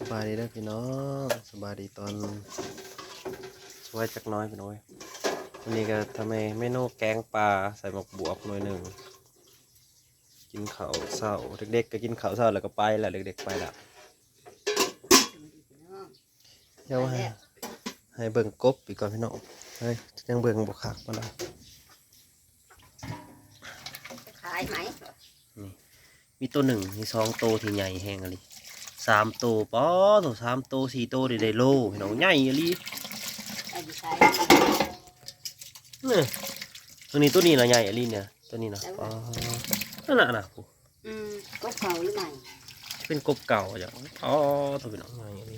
สบายดีเด้อพี่น้องสบายดีตอนสวยจักหน้อยพี่น้อยวันนี้ก็ทำไมเมนูแกงปลาใส่หมกบวบหน่อยหนึ่งกินข้าวเช้าเด็กๆก็กินข้าวเช้าแล้วก็ไปแล้วเด็กๆไปละเดี๋ยวให้ให้เบิ่งกบอีกก่อนพี่น้องเฮ้ยยังเบิ่งบ่คักมาแล้วขายไหมมีตัวหนึ่งมีสองตัวที่ใหญ่แห้งอะไร สามตัวป้อตัวสามตัวสี่ตัวได้ได้โลพี่น้องใหญ่อะไรไอ้ดีขายเนี่ยตัวนี้ตัวนี้ละใหญ่อะไรเนี่ยตัวนี้นะป้อนั่นน่ะนะผู้อืมก็เขาหรือไม่เป็นกบเก่าอย่างอ๋อตัวพี่น้องใหญ่อะไร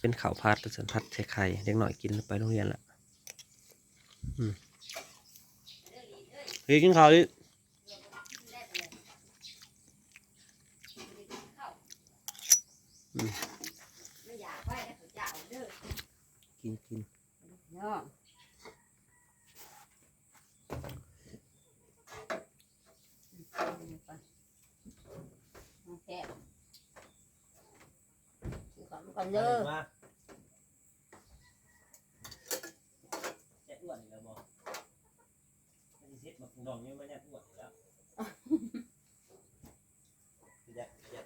เป็นข้าวพัดหรือสันพัดใส่ไข่เด็กหน่อยกินแล้วไปโรงเรียนละอืม เฮ้ยกินข้าวดิไม่อยากไว้แล้วเขาจะเอาเด้อกินกินเนาะโอเคคือของกันเด้อ มาแย่อ้วนอีกแล้วบอกมันสิมาคุณน้องยังไม่แย่อ้วนอีกแล้วย่แย่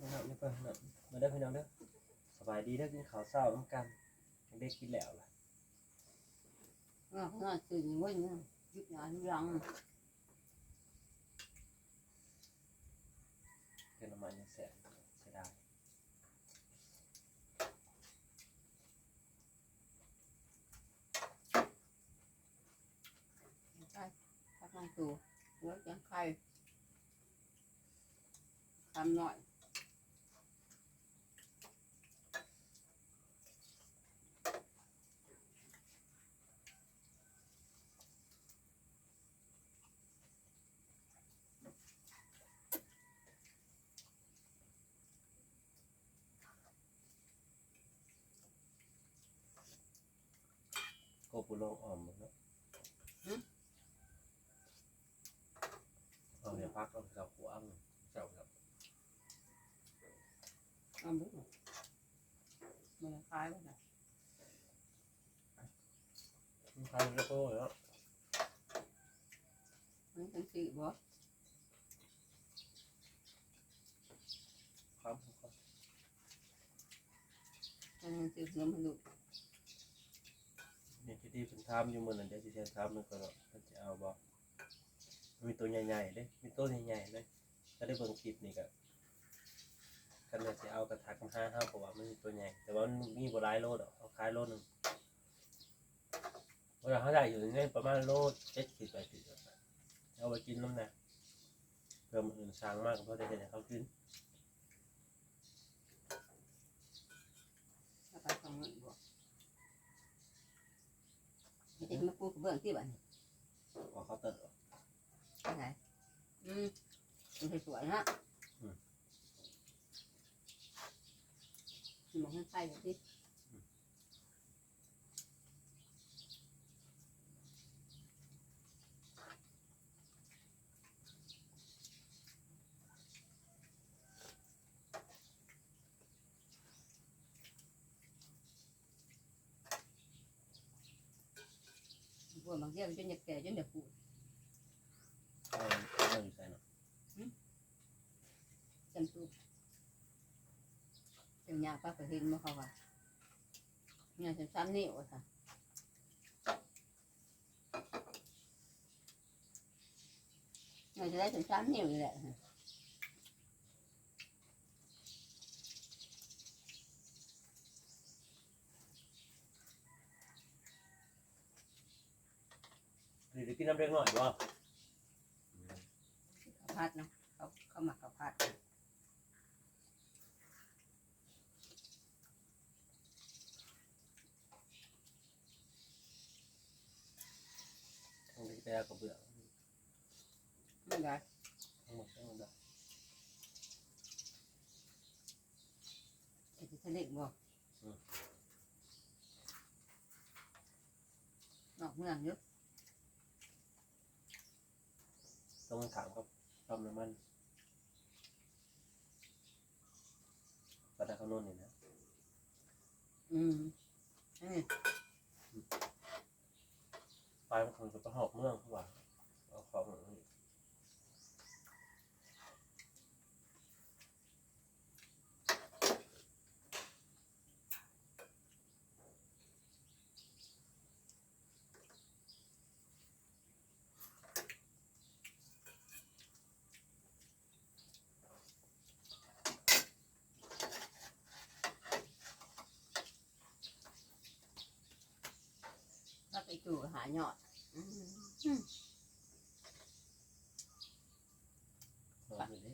มาเนาะนี่เพิ่นเนาะมาเด้อพี่น้องเด้อสบายดีเด้อกินข้าวเช้าน้ำกันยังได้กินแล้วล่ะเนาะเนาะตื่นอย่างวันนี้ยุบหนายุบหลัง เป็นน้ำมันยังแสบเสียดาย ใช่ ทักนั่งตัวหัวแกไข่ทำหน่อยโกปุโลงอ่อมหมดเนาะเอาเนี่ยพักเอาเสาหัวอังเสาครับเอาบุกมันคล้ายว่าไงมันคล้ายแล้วก็แล้วมันเป็นสีบ่ครับมันเป็นสีเนื้อมันดุเนี่ยที่ที่เป็นทามอยู่มือนั่นเดี๋ยวที่เชนทามนึงก็แล้วจะเอาบ่ มีตัวใหญ่ๆเด้มีตัวใหญ่ๆเลยถ้าได้เบิ่งคลิปนี่ก็กันเลยจะเอากระถางห้าห้าเพราะว่ามันมีตัวใหญ่ แต่ว่ามันมีบ่หลายโลดอกเอาคล้ายโลหนึงเวลาเขาได้อยู่ในประมาณโลเจ็ดสิบแปดสิบเอาไปกินน้ำหนักเพิ่มอื่นสร้างมากเพราะได้แต่เขากินถ้าไปฟังมันบ่มันจะมาปูกระเบื้องที่บ้านพอเขาเติบ อะไรอืมมันสวยๆนะมันบอกให้ใส่แบบนี้พวกบางเรื่องจนอยากแก่จนอยากปูดเอา เอาอยู่ใส่เนาะจำตูจังยาป้าก็เห็นมาเขาว่าเนี่ยจะซ้ำนี่วะค่ะเนี่ยจะได้ถึงซ้ำนิ้วนี่แหละหรือกินน้ำเล็กหน่อยบ่ ข้าวผัดเนาะเขาเขาหมักข้าวผัดทั้งเล็กแต่กับเบื่อไม่ได้ทั้งหมดทั้งหมดไอ้ที่ทะเลบ่เมืองเยอะต้องถามกับ ปั๊มน้ำมันปตะเขาโน่นนี่นะอืมนี่ไปมันคงจะไปหอบเมืองเขาว่าเอาของ ไปจู่หาหยอดอืมนอนอยู่ดิ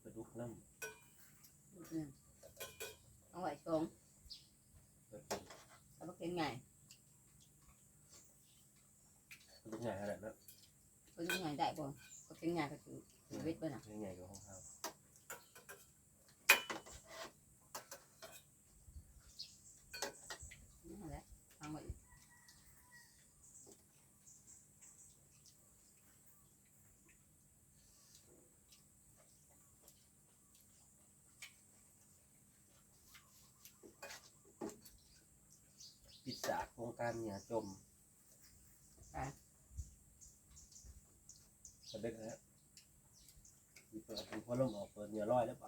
ไปดูน้ำอืมเอาไว้ชงไปกินเอาไปกินไงไปดูไงอะไรนะ ไปกินไงได้บ่ก็กินไงก็คือชีวิตบ่น่ะยังไงกับห้องข้าวนั่นแหละทำมาอีกปิดสาโครงการเนี่ยจมสำ เร็จแล้วมีเปิดเป็นพัดลมออกเปิดเหนือร้อยแล้วไป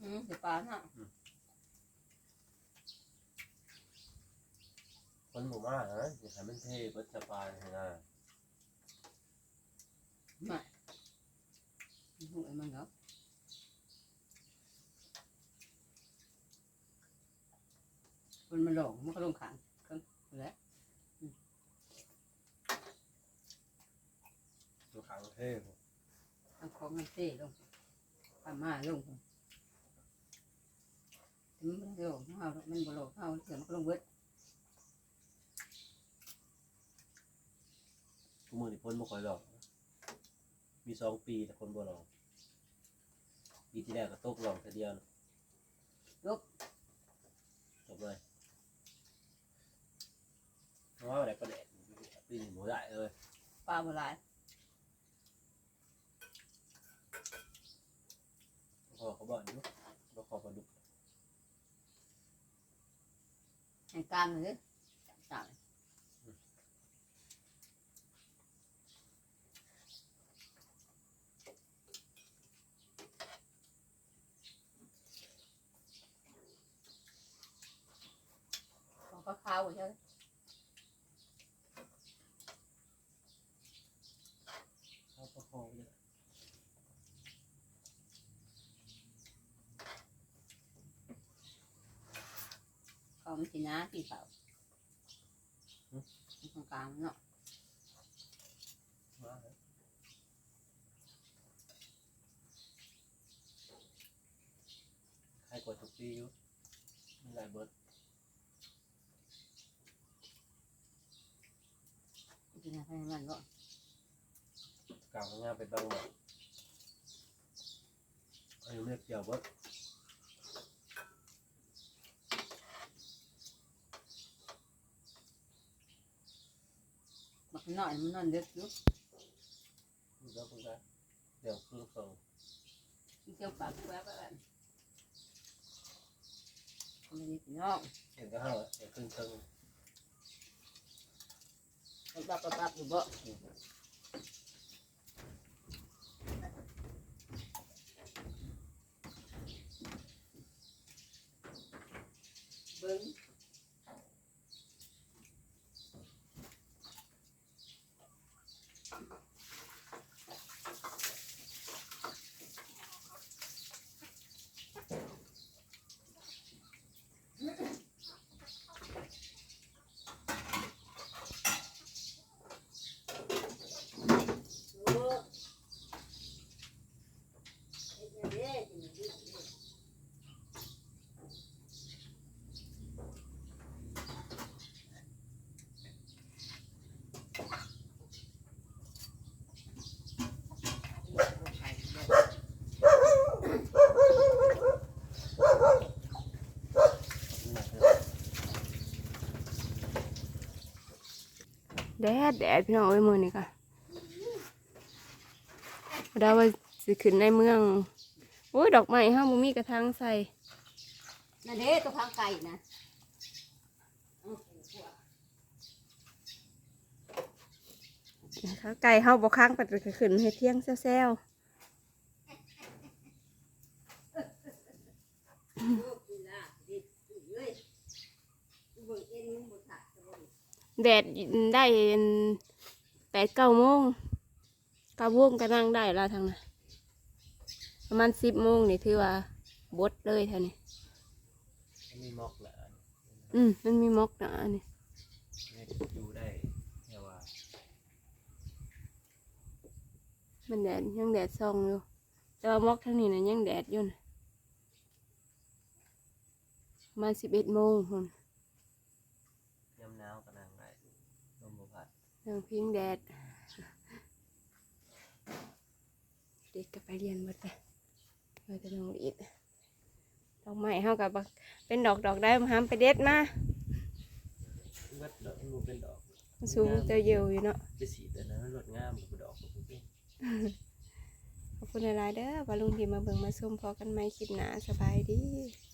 อืมเดี๋ยวปลาเนาะคนหมู่มากนะอย่าให้มันเท่เปิดสปายให้นะหูไอ้มันเนาะมันมาหลงมันก็ลงขังก็แล้ว ตัวขางเท่เอาของมันเต้ลงปลามาลงมันไม่ได้หลงเท่ามันบ่หลงเท่าเสือมันก็ลงเบิดทุกมือนี่พ้นบ่ค่อยหรอกมีสองปีแต่คนบ่ลองปีที่แล้วก็ตกลองแต่เดียวนะจบเลยเพราะว่าอะไรประเด็นปีนี้หมูได้เลยปลาโบราณ พ่อเขาบอกอยู่ว่าขอปลาดุกแห่งการเลยต่างของก็ข้าวใช่ไหม เขาก็คอเลย เขามันสินะที่เขาตรงกลางเนาะมาแล้วใครกดทุกปีอยู่ไม่ได้เบิดสินะให้มันก็กลางงานเป็นบางหมดอายุเรียกเกี่ยวเบิด บักน้อยมันนอนเด็กอยู่ดูแล้วคุณได้เดี๋ยวครึ่งสองเจ้าปากแวบกันมันมีพี่น้องเห็นก็ห้าเดี๋ยวครึ่งครึ่งมันปับปับปับอยู่บ่ แดดแดดพี่น้องเอ้ยมือนี่ค่ะดาว่าสิขึ้นในเมือง โอ้ยดอกไม้ห้ามุมีกระถางใส่นั่นเด้ตัวพังไก่นะนะคะไก่ห้าบกค้างปัดก็ขึ้นให้เที่ยงแซวๆ แดดได้แปดเก้าโมงเก้าโมงก็นั่งได้แล้วทางนั้นประมาณสิบโมงนี่ถือว่าบดเลยท่านี่มีมอกแหละอืมมันมีมอกหนานี่เนี่ยอยู่ได้แค่ว่ามันแดดยังแดดส่องอยู่แต่ว่ามอกทั้งนี้นะยังแดดอยู่นะประมาสิบเอ็ดโมงคน ยามหนาวก็นั่งได้ลมบ่ พัดยังพิงแดด เด็กก็ไปเรียนหมดเลยเราจะลงอีกดอกไม้เฮากับเป็นดอกดอกได้มาหามไปเด็ดมาเบิดดอกมันเป็นดอกสูงเจะเยียวอยู่เนาะไปสีแต่นั้นมันรดงามมันดอกมันเป็นขอบคุณหลายๆเด้อว่าลุงที่มาเบิ่งมาชมพอกันไหมคลิปหนาสบายดี